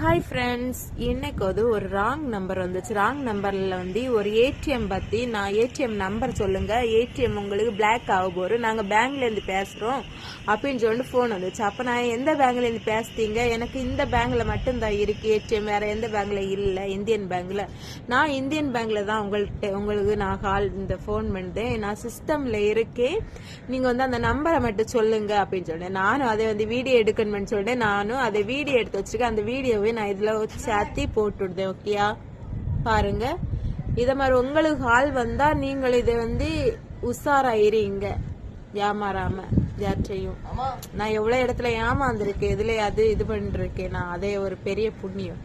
Hi friends இன்னைக்கு வந்து ஒரு ராங் நம்பர் வந்துச்சு. ராங் நம்பரில் வந்து ஒரு ஏடிஎம் பற்றி நான் ஏடிஎம் நம்பர் சொல்லுங்கள் ஏடிஎம் உங்களுக்கு பிளாக் ஆக போகிறோம் நாங்கள் பேங்க்லேருந்து பேசுகிறோம் அப்படின்னு சொல்லிட்டு ஃபோன் வந்துச்சு. அப்போ நான் எந்த பேங்க்லேருந்து பேசுறீங்க எனக்கு இந்த பேங்க்கில் மட்டும்தான் இருக்குது ஏடிஎம் வேறு எந்த பேங்க்கில் இல்லை. இந்தியன் பேங்க்கில் நான் இந்தியன் பேங்க்கில் தான் உங்கள்கிட்ட உங்களுக்கு நான் கால் இந்த ஃபோன் பண்ணிட்டேன் நான் சிஸ்டமில் இருக்கேன். நீங்கள் வந்து அந்த நம்பரை மட்டும் சொல்லுங்கள் அப்படின்னு சொன்னேன். நானும் அதை வந்து வீடியோ எடுக்கணும்னு சொல்லிட்டு நானும் அதை வீடியோ எடுத்து வச்சுருக்கேன். அந்த வீடியோ வீடியோவை நான் இதில் சேர்த்தி போட்டுவிடுதேன் ஓகேயா பாருங்க. இதை மாதிரி உங்களுக்கு கால் வந்தா நீங்கள் இதை வந்து உஷாராயிருங்க. ஏமாறாம யார்ட்டையும் நான் எவ்வளவு இடத்துல ஏமாந்துருக்கேன் இதுல அது இது பண்ணிருக்கேன் நான். அதே ஒரு பெரிய புண்ணியம்.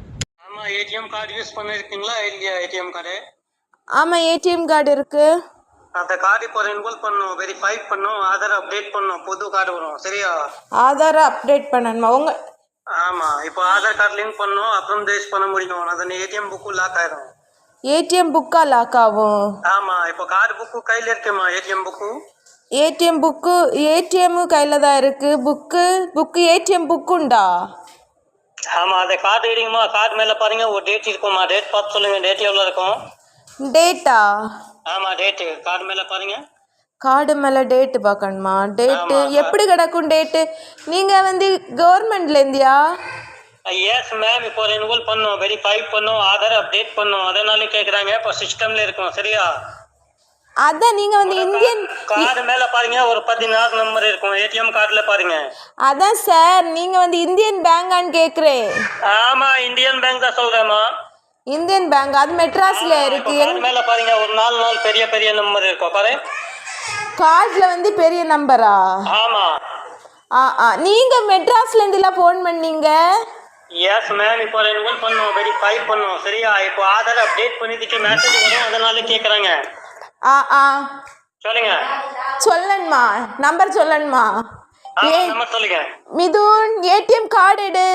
ஆமா ஏடிஎம் கார்டு யூஸ் பண்ணிருக்கீங்களா? இல்லையா ஏடிஎம் கார்டு? ஆமா ஏடிஎம் கார்டு இருக்கு. அந்த கார்டு இப்போ ரெனுவல் பண்ணும் வெரிஃபை பண்ணும் ஆதார் அப்டேட் பண்ணும் புது கார்டு வரும் சரியா? ஆதார அப்டேட் பண்ணணுமா? உங்க ஆமா இப்போ ஆதார் கார்டு லிங்க் பண்ணும் அப்புறம் தேஸ் பண்ண முடியும். அந்த ஏடிஎம் புக்கு லாக் ஆயிரும். ஏடிஎம் புக்கா லாக் ஆகும்? ஆமா இப்போ கார்டு புக்கு கையில இருக்குமா ATM book ATM book ATM கையில தான் இருக்கு. புக்கு புக்கு ஏடிஎம் புக்குண்டா ஆமா அந்த கார்டு எடுங்கம்மா கார்டு மேல பாருங்க ஒரு டேட் இருக்குமா? டேட் பார்த்து சொல்லுங்க டேட் எவ்வளவு இருக்கும்? டேட்டா ஆமா டேட் கார்டு மேல பாருங்க. கார்டு மேலே டேட்டு பார்க்கணுமா? டேட்டு எப்படி கிடக்கும் டேட்டு நீங்கள் வந்து கவர்மெண்ட்ல இருந்தியா? எஸ் மேம் இப்போ ரெனுவல் பண்ணும். வெரிஃபை பண்ணும். ஆதார் அப்டேட் பண்ணும். அதனால கேக்குறாங்க. இப்போ சிஸ்டம்ல இருக்கும். சரியா? அதான் நீங்கள் வந்து இந்தியன் கார்டு மேல பாருங்க. ஒரு பதினாறு நம்பர் இருக்கும். ஏடிஎம் கார்டுல பாருங்க. அதான் சார் நீங்கள் வந்து இந்தியன் பேங்கான்னு கேட்குறேன் ஆமா இந்தியன் பேங்க் தான் சொல்றேம்மா இந்தியன் பேங்க் அது மெட்ராஸில் இருக்கு. மேல பாருங்க. ஒரு நாலு நாள் பெரிய பெரிய நம்பர் இருக்கும். பாரு. கார்டில் வந்து பெரிய நம்பரா? ஆமா. ஆ ஆ. நீங்கள் மெட்ராஸ்ல இருந்துலாம் ஃபோன் பண்ணீங்க? எஸ் மேம் இப்போ ரெனுவல் பண்ணும். வெரிஃபை பண்ணும். சரியா? இப்போ ஆதார் அப்டேட் பண்ணிட்டு மெசேஜ் வரும். அதனால கேக்குறாங்க. ஆ ஆ. சொல்லுங்க. சொல்லணுமா? நம்பர் சொல்லணுமா? நம்பர் சொல்லுங்க. மிதுன் ஏடிஎம் கார்டு எடு.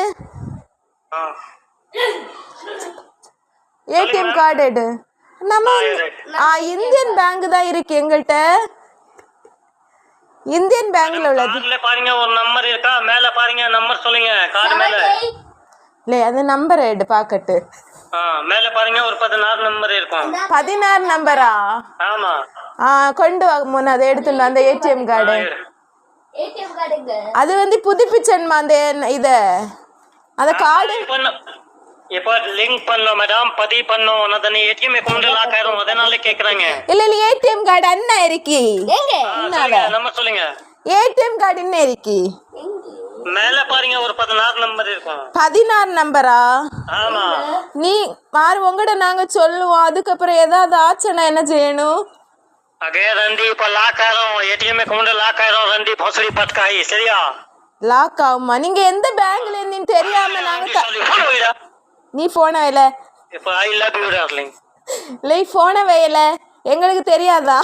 ஏடிஎம் கார்டு எடு. நம்ம ஆ இந்தியன் பேங்க் தான் இருக்கு எங்கள்கிட்ட இந்தியன் பேங்க்ல உள்ளது. கார்டுல பாருங்க ஒரு நம்பர் இருக்கா? மேல பாருங்க நம்பர் சொல்லுங்க. கார்டு மேல. இல்லை அந்த நம்பர் எடு பாக்கட்டு ஆ மேல பாருங்க ஒரு பதினாறு நம்பர் இருக்கும். பதினாறு நம்பரா ஆமா. ஆ கொண்டு வா முன்ன அதை எடுத்துடணும் அந்த ஏடிஎம் கார்டு அது வந்து புதுப்பிச்சன்மா அந்த இத. அந்த கார்டு இப்ப லிங்க் பண்ணோம் மேடம் பதிவு பண்ணோம் அதனை ஏடிஎம் அக்கவுண்ட் லாக் ஆயிரும். அதனால கேக்குறாங்க. இல்ல இல்ல ஏடிஎம் கார்டு என்ன இருக்கி? எங்க? நம்ம சொல்லுங்க. ஏடிஎம் கார்டு என்ன இருக்கி? மேல பாருங்க ஒரு பதினாறு நம்பர் இருக்கும். பதினாறு நம்பரா ஆமா. நீ மாறு உங்கட நாங்க சொல்லுவோம். அதுக்கப்புறம் ஏதாவது ஆச்சுன்னா என்ன செய்யணும்? அதே ரண்டி இப்ப லாக் ஆயிரும். ஏடிஎம் அக்கவுண்ட் லாக் ஆயிரும். ரண்டி போசடி பட்காயி சரியா? லாக் ஆகுமா? நீங்க எந்த பேங்க்ல இருந்தீங்கன்னு தெரியாம நாங்க நீ போன வைல? இப்போ ஐ லவ் யூ டார்லிங் இல்லை போன வைல. எங்களுக்கு தெரியாதா?